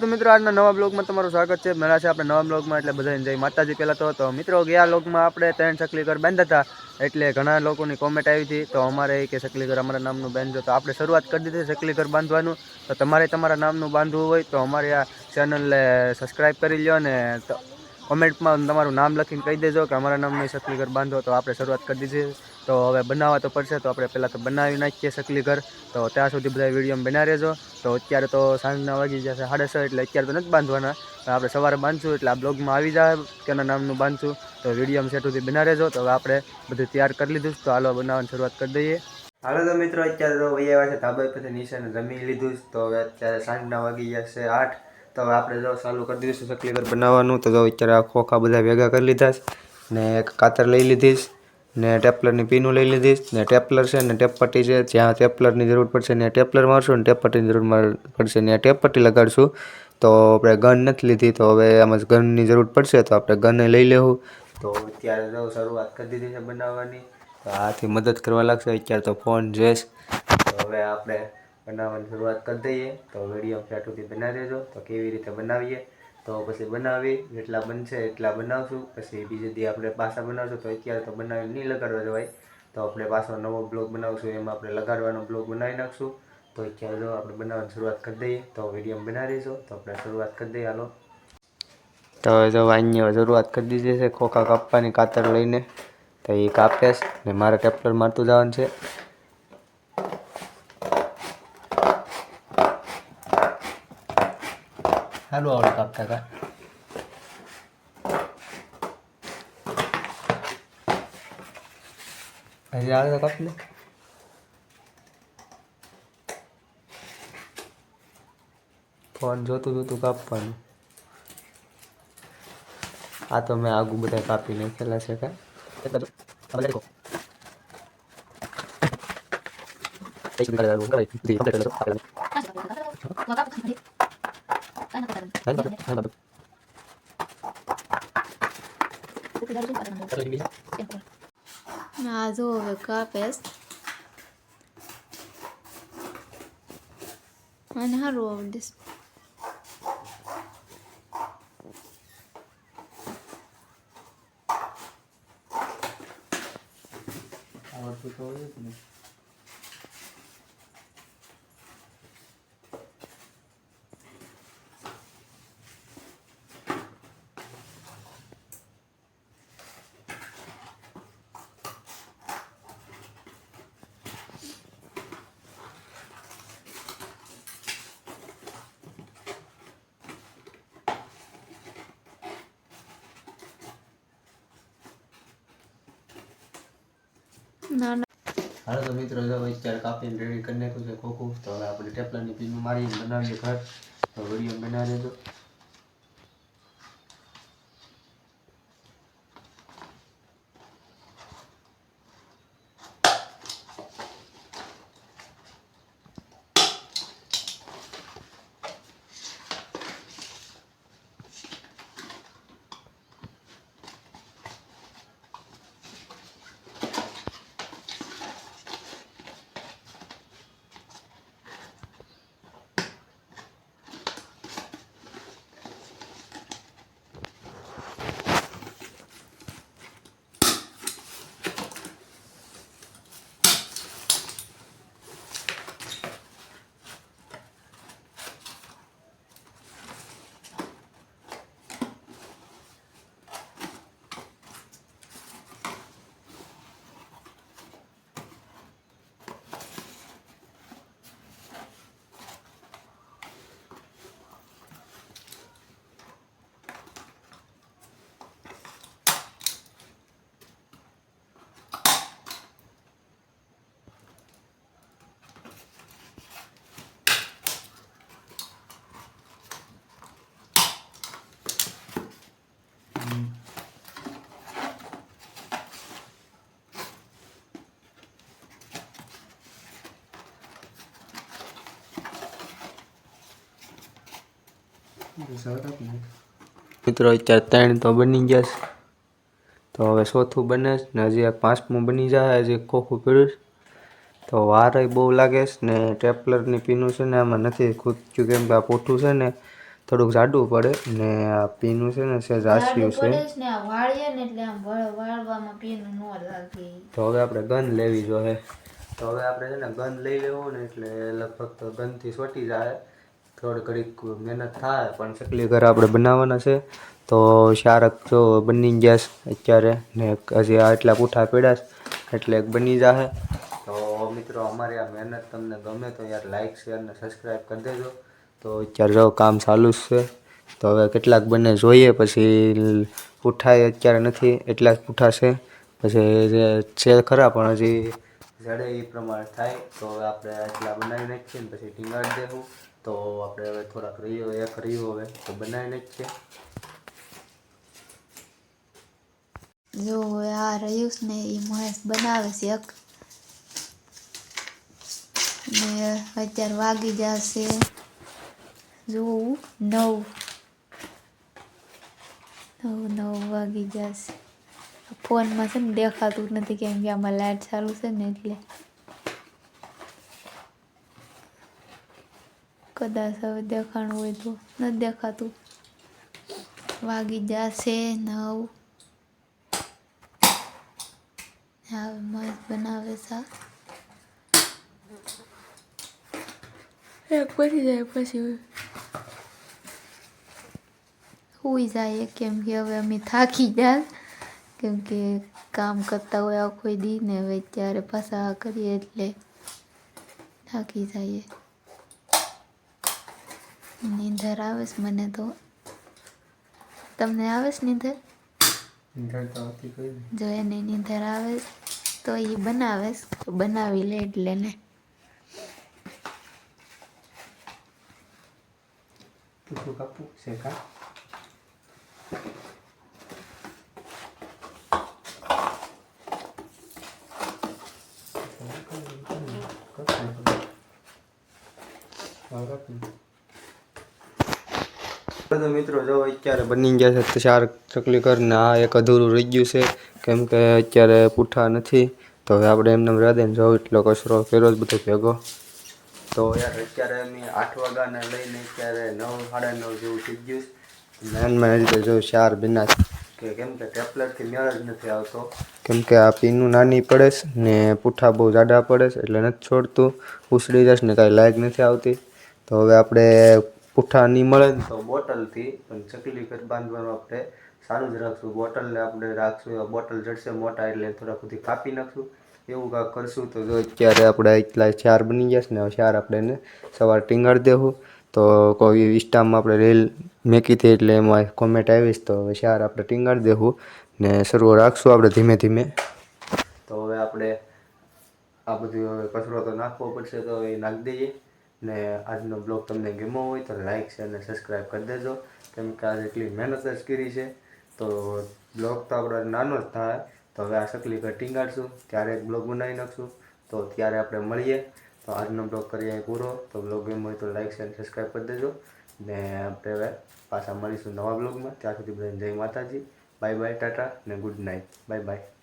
તો મિત્રો, આજના નવા બ્લોગમાં તમારું સ્વાગત છે. મેળા છે આપણે નવા બ્લોગમાં, એટલે બધાને જય માતાજી પહેલાં તો. મિત્રો, ગયા બ્લોગમાં આપણે ત્રણ સકલી બેન હતા, એટલે ઘણા લોકોની કોમેન્ટ આવી હતી. તો અમારે કે સકલીઘર અમારા નામનું બાંધજો. તો આપણે શરૂઆત કરી દીધી સકલી ઘર બાંધવાનું. તો તમારે તમારા નામનું બાંધવું હોય, તો અમારી આ ચેનલને સબસ્ક્રાઈબ કરી લ્યો ને તો કોમેન્ટમાં તમારું નામ લખીને કહી દેજો કે અમારા નામની સકલીઘર બાંધો. તો આપણે શરૂઆત કરી દીધી. તો હવે બનાવવા તો પડશે, તો આપણે પહેલાં તો બનાવી નાખીએ સકલી ઘર. તો ત્યાં સુધી બધા વીડિયો બના રહેજો. તો અત્યારે તો સાંજના વાગી જશે સાડા છ, એટલે અત્યારે તો નથી બાંધવાના. આપણે સવારે બાંધશું, એટલે આ બ્લોગમાં આવી જાય તેના નામનું બાંધશું. તો વીડિયો સેટ સુધી બના રહેજો. તો હવે આપણે બધું તૈયાર કરી લીધું તો હાલો બનાવવાની શરૂઆત કરી દઈએ. હાલો તો મિત્રો, અત્યારે તો વહી આવ્યા છે ધાબા પરથી નિશાને જમી લીધું. તો હવે અત્યારે સાંજના વાગી જશે આઠ. તો હવે આપણે જો ચાલુ કરી દઈશું સકલી ઘર બનાવવાનું. તો જો અત્યારે આ ખોખા બધા ભેગા કરી લીધા છે ને એક કાતર લઈ લીધી છે. ને ટેપલરની પીનું લઈ લીધી ને ટેપલર છે ને ટેપ પટ્ટી છે, જ્યાં ટેપલરની જરૂર પડશે ને ટેપલર મારશું ને ટેપ પટ્ટીની જરૂર પડશે ને ટેપ પટ્ટી લગાડશું. તો આપણે ગન નથી લીધી, તો હવે આમાં ગનની જરૂર પડશે, તો આપણે ગને લઈ લેવું. તો અત્યારે તો શરૂઆત કરી દીધી છે બનાવવાની. તો આથી મદદ કરવા લાગશે, અત્યારે તો ફોન જોઈશ તો હવે આપણે બનાવવાની શરૂઆત કરી દઈએ. તો વીડિયો ફેટુથી બનાવી દેજો. તો કેવી રીતે બનાવીએ? તો પછી બનાવી, જેટલા બનશે એટલા બનાવશું. પછી બીજે દી આપણે પાસા બનાવશું, તો અત્યારે તો બનાવી નહીં લગાડવા જવાય. તો આપણે પાછો નવો બ્લોગ બનાવશું, એમાં આપણે લગાડવાનો બ્લોગ બનાવી નાખશું. તો અત્યારે જો આપણે બનાવવાની શરૂઆત કરી દઈએ, તો વીડિયો બનાવી દઈશું. તો આપણે શરૂઆત કરી દઈએ, હાલો. તો જો અહીંયા શરૂઆત કરી દીધી છે, ખોખા કાપવાની કાતર લઈને. તો એ કાપે છે ને મારે ટેપલર મારતું જવાનું છે. કાપતા કા હજી આવે તો કાપ લે ફોન જોતું જોતું કાપવાનું. આ તો મેં આગું બધા કાપી નાખેલા છે કા? આ જો હવે કાપેસ અને સારું આવડીશ આવડતું તો હોય જ ને ના હાલો તો મિત્રો, જો અત્યારે કાપીને રેડી કરી નાખ્યું છે ખોખું તો હવે આપણે ટેપલાની પીનું મારીને બનાવીએ ઘર. તો વીડિયો બનાવી દેજો. મિત્રો અત્યારે ત્રણ તો બની ગયા છે. તો હવે ચોથું બને છે ને હજી પાંચમું બની જાય હજી ખોખું પીડ્યું છે. તો વારય બહુ લાગે છે ને ટેપલરની પીનું છે ને આમાં નથી ખૂચ્યું કેમ કે આ પોઠું છે ને થોડુંક જાડું પડે ને આ પીનું છે ને છે. રાસ્યું છે તો હવે આપણે ગન લેવી જોઈએ. તો હવે આપણે છે ને ગન લઈ લેવું ને એટલે લગભગ તો ગનથી સોટી જાય. થોડી ઘડીક મહેનત થાય, પણ ચકલી ઘર આપણે બનાવવાના છે. તો શારક જો બની ગયા અત્યારે, ને હજી આ એટલા પૂઠા પડ્યા એટલે બની જશે તો મિત્રો, અમારી આ મહેનત તમને ગમે તો યાર લાઇક શેર અને સબસ્ક્રાઈબ કરી દેજો. તો અત્યારે જો કામ ચાલુ જ છે. તો હવે કેટલાક બને જોઈએ, પછી પૂઠાય અત્યારે નથી, એટલા જ પૂઠા છે. પછી જે છે ખરા, પણ હજી જડે એ પ્રમાણે થાય. તો હવે આપણે એટલા બનાવી નાખીએ ને પછી ટીંગાડી દેવું. તો આપણે હવે થોડાક રહ્યો એક રહ્યો હવે તો બનાવીને જ છે. જો આ રહ્યું ને એ મહેશ બનાવે છે એક. ને અત્યારે વાગી જશે જોવું, નવ. નવ નવ વાગી જશે. ફોનમાં છે ને દેખાતું નથી કેમ કે આમાં લાઇટ ચાલુ છે ને એટલે. કદાચ હવે દેખાણું હોય તો. નથી દેખાતું. વાગી જશે નવ. હવે મસ્ત બનાવે એક બની જાય પછી. હોઈ જાય કેમ કે હવે અમે થાકી જાય કેમ કે કામ કરતા હોય આખો દી ને હવે ત્યારે પાછા કરીએ એટલે થાકી જઈએ. નીંદર આવે છે મને તો તમને આવે છે નીંદર જો એને નીંદર આવે તો એ બનાવે બનાવી લે એટલે ને Thank કા તો મિત્રો જો અત્યારે બની ગયા છે ચાર ચકલી કરીને આ એક અધૂરું રહી ગયું છે. કેમ કે અત્યારે પૂઠા નથી. તો હવે આપણે એમને દઈને જો એટલો કચરો કર્યો જ બધો ભેગો. તો યાર અત્યારે અમે આઠ વાગ્યાને લઈને અત્યારે નવ, સાડા નવ જેવું થઈ ગયું મેનમાં હજી રીતે જો ચાર બિના કે કેમ કે ટેપલેટથી મેળ જ નથી આવતો. કેમ કે આ પીનું નાની પડે છે ને પૂઠા બહુ જાડા પડે છે એટલે નથી છોડતું. ઉછળી જશે ને કાંઈ લાયક નથી આવતી. તો હવે આપણે પૂઠા નહીં મળે તો બોટલથી ચકલી કર બાંધવાનું આપણે સારું જ રાખશું. બોટલને આપણે રાખશું બોટલ જડશે મોટા એટલે થોડા સુધી કાપી નાખશું. એવું કાંક કરશું તો જો અત્યારે આપણે એટલા ચાર બની ગયા છે ને ચાર આપણે એને સવારે ટીંગાડી દેવું. તો કોઈ ઇન્સ્ટામાં આપણે રીલ મેકી હતી એટલે એમાં કોમેન્ટ આવીશ તો હવે ચાર આપણે ટીંગાડી દેવું ને શરૂ રાખશું આપણે ધીમે ધીમે. તો હવે આપણે આ બધું હવે કચરો તો નાખવો પડશે તો એ નાખી દઈએ. ને આજનો બ્લોગ તમને ગમ્યો હોય તો લાઇક શેર અને સબસ્ક્રાઈબ કરી દેજો. કેમ કે આજે એટલી મહેનત જ કરી છે. તો બ્લોગ તો આપણો નાનો જ થાય, તો હવે આ સકલી કટિંગ ટીંગાડશું, ત્યારે એક બ્લોગ બનાવી નાખશું. તો ત્યારે આપણે મળીએ. તો આજનો બ્લોગ કરીએ પૂરો. તો બ્લોગ ગમ્યો હોય તો લાઇક શેર અને સબસ્ક્રાઈબ કરી દેજો. ને આપણે હવે પાછા મળીશું નવા બ્લોગમાં ત્યાં સુધી બધાને જય માતાજી. બાય બાય ટાટા ને ગુડ નાઇટ બાય બાય